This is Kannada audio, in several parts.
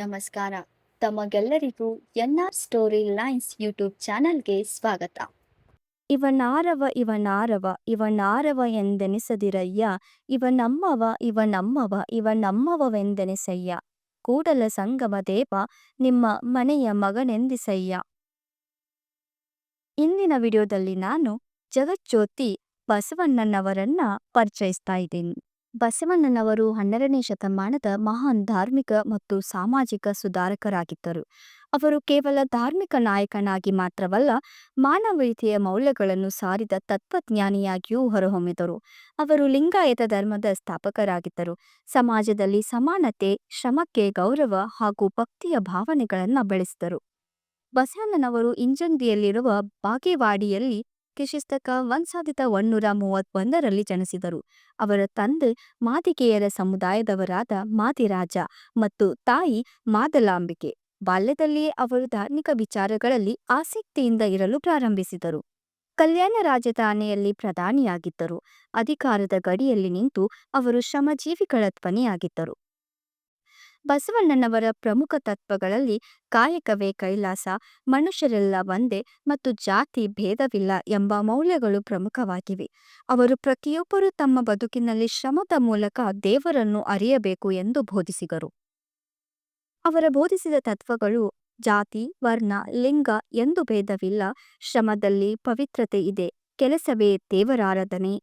ನಮಸ್ಕಾರ. ತಮಗೆಲ್ಲರಿಗೂ N R story lines YouTube ಚಾನಲ್ಗೆ ಸ್ವಾಗತ. ಇವನಾರವ ಇವನಾರವ ಇವನಾರವ ಎಂದೆನಿಸದಿರಯ್ಯ ಇವನಮ್ಮವ ಇವನಮ್ಮವ ಇವನಮ್ಮವವೆಂದೆನಿಸಯ್ಯ ಕೂಡಲ ಸಂಗಮ ದೇವ, ನಿಮ್ಮ ಮನೆಯ ಮಗನೆಂದಿಸಯ್ಯ. ಇಂದಿನ ವಿಡಿಯೋದಲ್ಲಿ ನಾನು ಜಗಜ್ಯೋತಿ ಬಸವಣ್ಣನವರನ್ನ ಪರಿಚಯಿಸ್ತಾ ಇದ್ದೀನಿ. ಬಸವಣ್ಣನವರು ಹನ್ನೆರಡನೇ ಶತಮಾನದ ಮಹಾನ್ ಧಾರ್ಮಿಕ ಮತ್ತು ಸಾಮಾಜಿಕ ಸುಧಾರಕರಾಗಿದ್ದರು. ಅವರು ಕೇವಲ ಧಾರ್ಮಿಕ ನಾಯಕನಾಗಿ ಮಾತ್ರವಲ್ಲ, ಮಾನವೀಯತೆಯ ಮೌಲ್ಯಗಳನ್ನು ಸಾರಿದ ತತ್ವಜ್ಞಾನಿಯಾಗಿಯೂ ಹೊರಹೊಮ್ಮಿದರು. ಅವರು ಲಿಂಗಾಯತ ಧರ್ಮದ ಸ್ಥಾಪಕರಾಗಿದ್ದರು. ಸಮಾಜದಲ್ಲಿ ಸಮಾನತೆ, ಶ್ರಮಕ್ಕೆ ಗೌರವ ಹಾಗೂ ಭಕ್ತಿಯ ಭಾವನೆಗಳನ್ನು ಬೆಳೆಸಿದರು. ಬಸವಣ್ಣನವರು ಇಂಜಂದಿಯಲ್ಲಿರುವ ಬಾಗೇವಾಡಿಯಲ್ಲಿ ಕ್ರಿಶಿಸ್ತಕ ಒಂದ್ ಸಾವಿರದ ಒಂದೂರ ಮೂವತ್ತೊಂದರಲ್ಲಿ ಜನಿಸಿದರು. ಅವರ ತಂದೆ ಮಾದಿಗೆಯರ ಸಮುದಾಯದವರಾದ ಮಾದಿರಾಜ ಮತ್ತು ತಾಯಿ ಮಾದಲಾಂಬಿಕೆ. ಬಾಲ್ಯದಲ್ಲಿಯೇ ಅವರು ಧಾರ್ಮಿಕ ವಿಚಾರಗಳಲ್ಲಿ ಆಸಕ್ತಿಯಿಂದ ಇರಲು ಪ್ರಾರಂಭಿಸಿದರು. ಕಲ್ಯಾಣ ರಾಜಧಾನಿಯಲ್ಲಿ ಪ್ರಧಾನಿಯಾಗಿದ್ದರು. ಅಧಿಕಾರದ ಗಡಿಯಲ್ಲಿ ನಿಂತು ಅವರು ಶ್ರಮಜೀವಿಗಳ ಧ್ವನಿಯಾಗಿದ್ದರು. ಬಸವಣ್ಣನವರ ಪ್ರಮುಖ ತತ್ವಗಳಲ್ಲಿ ಕಾಯಕವೇ ಕೈಲಾಸ. ಮನುಷ್ಯರೆಲ್ಲ ಒಂದೇ ಮತ್ತು ಜಾತಿ ಭೇದವಿಲ್ಲ ಎಂಬ ಮೌಲ್ಯಗಳು ಪ್ರಮುಖವಾಗಿವೆ. ಅವರು ಪ್ರತಿಯೊಬ್ಬರೂ ತಮ್ಮ ಬದುಕಿನಲ್ಲಿ ಶ್ರಮದ ಮೂಲಕ ದೇವರನ್ನು ಅರಿಯಬೇಕು ಎಂದು ಬೋಧಿಸಿದರು. ಅವರ ಬೋಧಿಸಿದ ತತ್ವಗಳು ಜಾತಿ, ವರ್ಣ, ಲಿಂಗ ಎಂದು ಭೇದವಿಲ್ಲ. ಶ್ರಮದಲ್ಲಿ ಪವಿತ್ರತೆ ಇದೆ. ಕೆಲಸವೇ ದೇವರಾರಾಧನೆ.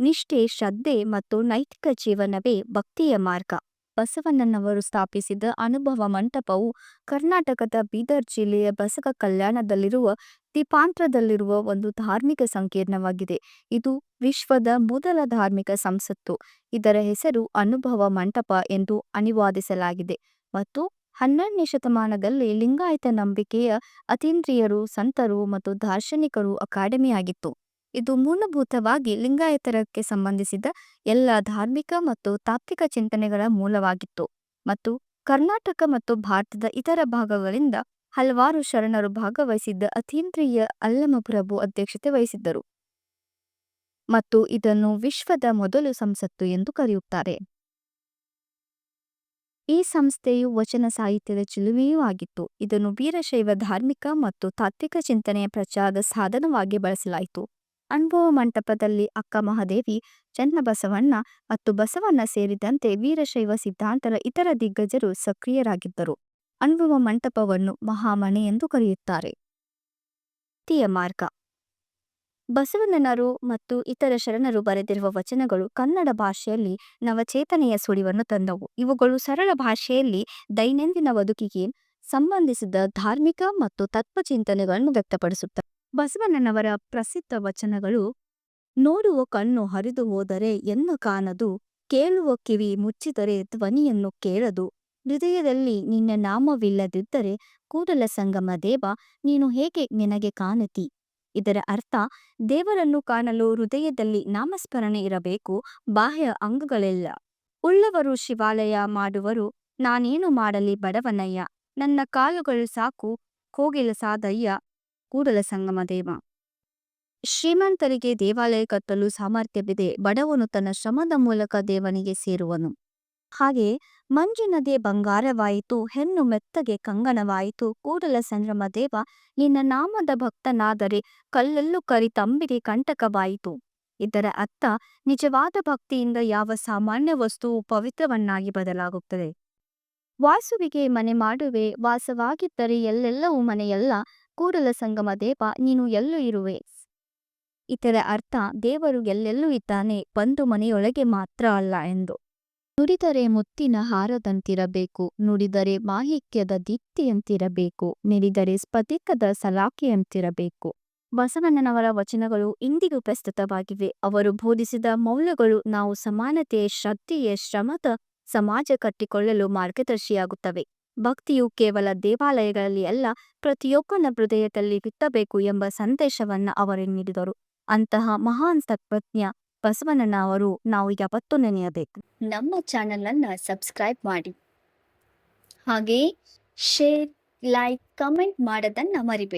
ನಿಷ್ಠೆ, ಶ್ರದ್ಧೆ ಮತ್ತು ನೈತಿಕ ಜೀವನವೇ ಭಕ್ತಿಯ ಮಾರ್ಗ. ಬಸವಣ್ಣನವರು ಸ್ಥಾಪಿಸಿದ ಅನುಭವ ಮಂಟಪವು ಕರ್ನಾಟಕದ ಬೀದರ್ ಜಿಲ್ಲೆಯ ಬಸವ ಕಲ್ಯಾಣದಲ್ಲಿರುವ ದೀಪಾಂತ್ರದಲ್ಲಿರುವ ಒಂದು ಧಾರ್ಮಿಕ ಸಂಕೀರ್ಣವಾಗಿದೆ. ಇದು ವಿಶ್ವದ ಮೊದಲ ಧಾರ್ಮಿಕ ಸಂಸತ್ತು. ಇದರ ಹೆಸರು ಅನುಭವ ಮಂಟಪ ಎಂದು ಅನಿವಾದಿಸಲಾಗಿದೆ ಮತ್ತು ಹನ್ನೆರಡನೇ ಶತಮಾನದಲ್ಲಿ ಲಿಂಗಾಯತ ನಂಬಿಕೆಯ ಅತೀಂದ್ರಿಯರು, ಸಂತರು ಮತ್ತು ದಾರ್ಶನಿಕರು ಅಕಾಡೆಮಿಯಾಗಿತ್ತು. ಇದು ಮೂಲಭೂತವಾಗಿ ಲಿಂಗಾಯತರಕ್ಕೆ ಸಂಬಂಧಿಸಿದ ಎಲ್ಲ ಧಾರ್ಮಿಕ ಮತ್ತು ತಾತ್ವಿಕ ಚಿಂತನೆಗಳ ಮೂಲವಾಗಿತ್ತು ಮತ್ತು ಕರ್ನಾಟಕ ಮತ್ತು ಭಾರತದ ಇತರ ಭಾಗಗಳಿಂದ ಹಲವಾರು ಶರಣರು ಭಾಗವಹಿಸಿದ್ದ ಅತೀಂದ್ರಿಯ ಅಲ್ಲಮಪ್ರಭು ಅಧ್ಯಕ್ಷತೆ ವಹಿಸಿದ್ದರು. ಮತ್ತು ಇದನ್ನು ವಿಶ್ವದ ಮೊದಲು ಸಂಸತ್ತು ಎಂದು ಕರೆಯುತ್ತಾರೆ. ಈ ಸಂಸ್ಥೆಯು ವಚನ ಸಾಹಿತ್ಯದ ಚಿಲುಮೆಯೂ ಆಗಿತ್ತು. ಇದನ್ನು ವೀರಶೈವ ಧಾರ್ಮಿಕ ಮತ್ತು ತಾತ್ವಿಕ ಚಿಂತನೆಯ ಪ್ರಚಾರದ ಸಾಧನವಾಗಿ ಬಳಸಲಾಯಿತು. ಅನುಭವ ಮಂಟಪದಲ್ಲಿ ಅಕ್ಕ ಮಹಾದೇವಿ, ಚನ್ನಬಸವಣ್ಣ ಮತ್ತು ಬಸವಣ್ಣ ಸೇರಿದಂತೆ ವೀರಶೈವ ಸಿದ್ಧಾಂತರ ಇತರ ದಿಗ್ಗಜರು ಸಕ್ರಿಯರಾಗಿದ್ದರು. ಅನುಭವ ಮಂಟಪವನ್ನು ಮಹಾಮನೆ ಎಂದು ಕರೆಯುತ್ತಾರೆ. ತೀಯ ಮಾರ್ಗ. ಬಸವಣ್ಣನರು ಮತ್ತು ಇತರ ಶರಣರು ಬರೆದಿರುವ ವಚನಗಳು ಕನ್ನಡ ಭಾಷೆಯಲ್ಲಿ ನವಚೇತನೆಯ ಸುಳಿವನ್ನು ತಂದವು. ಇವುಗಳು ಸರಳ ಭಾಷೆಯಲ್ಲಿ ದೈನಂದಿನ ಬದುಕಿಗೆ ಸಂಬಂಧಿಸಿದ ಧಾರ್ಮಿಕ ಮತ್ತು ತತ್ವಚಿಂತನೆಗಳನ್ನು ವ್ಯಕ್ತಪಡಿಸುತ್ತವೆ ಬಸವಣ್ಣನವರ ಪ್ರಸಿದ್ಧ ವಚನಗಳು, ನೋಡುವ ಕಣ್ಣು ಹರಿದು ಹೋದರೆ ಎನ್ನು ಕಾಣದು, ಕೇಳುವ ಕಿವಿ ಮುಚ್ಚಿದರೆ ಧ್ವನಿಯನ್ನು ಕೇಳದು. ಹೃದಯದಲ್ಲಿ ನಿನ್ನ ನಾಮವಿಲ್ಲದಿದ್ದರೆ ಕೂಡಲ ಸಂಗಮ ದೇವ, ನೀನು ಹೇಗೆ ನಿನಗೆ ಕಾಣತಿ ಇದರ ಅರ್ಥ, ದೇವರನ್ನು ಕಾಣಲು ಹೃದಯದಲ್ಲಿ ನಾಮಸ್ಮರಣೆ ಇರಬೇಕು, ಬಾಹ್ಯ ಅಂಗಗಳೆಲ್ಲ. ಉಳ್ಳವರು ಶಿವಾಲಯ ಮಾಡುವರು, ನಾನೇನು ಮಾಡಲಿ ಬಡವನಯ್ಯ, ನನ್ನ ಕಾಲುಗಳು ಸಾಕು, ಕೋಗಿಲ ಸಾದಯ್ಯ ಕೂಡಲ ಸಂಗಮ ದೇವ. ಶ್ರೀಮಂತರಿಗೆ ದೇವಾಲಯ ಕಟ್ಟಲು ಸಾಮರ್ಥ್ಯವಿದೆ, ಬಡವನು ತನ್ನ ಶ್ರಮದ ಮೂಲಕ ದೇವನಿಗೆ ಸೇರುವನು. ಹಾಗೆ ಮಂಜಿನದೇ ನದಿ ಬಂಗಾರವಾಯಿತು, ಹೆಣ್ಣು ಮೆತ್ತಗೆ ಕಂಗನವಾಯಿತು, ಕೂಡಲ ದೇವ, ನಿನ್ನ ನಾಮದ ಭಕ್ತನಾದರೆ ಕಲ್ಲಲ್ಲೂ ಕರಿ ತಂಬಿಗೆ ಕಂಟಕವಾಯಿತು. ಇದರ ಅರ್ಥ, ನಿಜವಾದ ಭಕ್ತಿಯಿಂದ ಯಾವ ಸಾಮಾನ್ಯ ವಸ್ತುವು ಪವಿತ್ರವನ್ನಾಗಿ ಬದಲಾಗುತ್ತದೆ. ವಾಸುವಿಗೆ ಮನೆ ಮಾಡುವೆ, ವಾಸವಾಗಿದ್ದರೆ ಎಲ್ಲೆಲ್ಲವೂ ಮನೆಯಲ್ಲ ಕೂಡಲ ಸಂಗಮ, ದೇವ, ನೀನು ಎಲ್ಲೂ ಇರುವೆ. ಇದರ ಅರ್ಥ, ದೇವರು ಎಲ್ಲೆಲ್ಲೂ ಇದ್ದಾನೆ, ಬಂದು ಮನೆಯೊಳಗೆ ಮಾತ್ರ ಅಲ್ಲ ಎಂದು. ನುಡಿದರೆ ಮುತ್ತಿನ ಹಾರದಂತಿರಬೇಕು, ನುಡಿದರೆ ಮಾಹಿಕ್ಯದ ದೀಪ್ತಿಯಂತಿರಬೇಕು ಮಿಡಿದರೆ ಸ್ಫಟಿಕದ ಸಲಾಖೆಯಂತಿರಬೇಕು ಬಸವಣ್ಣನವರ ವಚನಗಳು ಇಂದಿಗೂ ಪ್ರಸ್ತುತವಾಗಿವೆ. ಅವರು ಬೋಧಿಸಿದ ಮೌಲ್ಯಗಳು ನಾವು ಸಮಾನತೆಯ, ಶ್ರದ್ಧೆಯ, ಶ್ರಮದ ಸಮಾಜ ಕಟ್ಟಿಕೊಳ್ಳಲು ಮಾರ್ಗದರ್ಶಿಯಾಗುತ್ತವೆ. ಭಕ್ತಿಯು ಕೇವಲ ದೇವಾಲಯಗಳಲ್ಲಿ ಅಲ್ಲ, ಪ್ರತಿಯೊಬ್ಬನ ಹೃದಯದಲ್ಲಿ ಬಿತ್ತಬೇಕು ಎಂಬ ಸಂದೇಶವನ್ನ ಅವರು ನೀಡಿದರು. ಅಂತಹ ಮಹಾನ್ ತತ್ವಜ್ಞ ಬಸವಣ್ಣನ ಅವರು ನಾವು ಯಾವತ್ತೂ ನೆನೆಯಬೇಕು. ನಮ್ಮ ಚಾನೆಲ್ ಅನ್ನ ಸಬ್ಸ್ಕ್ರೈಬ್ ಮಾಡಿ. ಹಾಗೆಯೇ ಶೇರ್, ಲೈಕ್, ಕಮೆಂಟ್ ಮಾಡೋದನ್ನ ಮರಿಬೇಡಿ.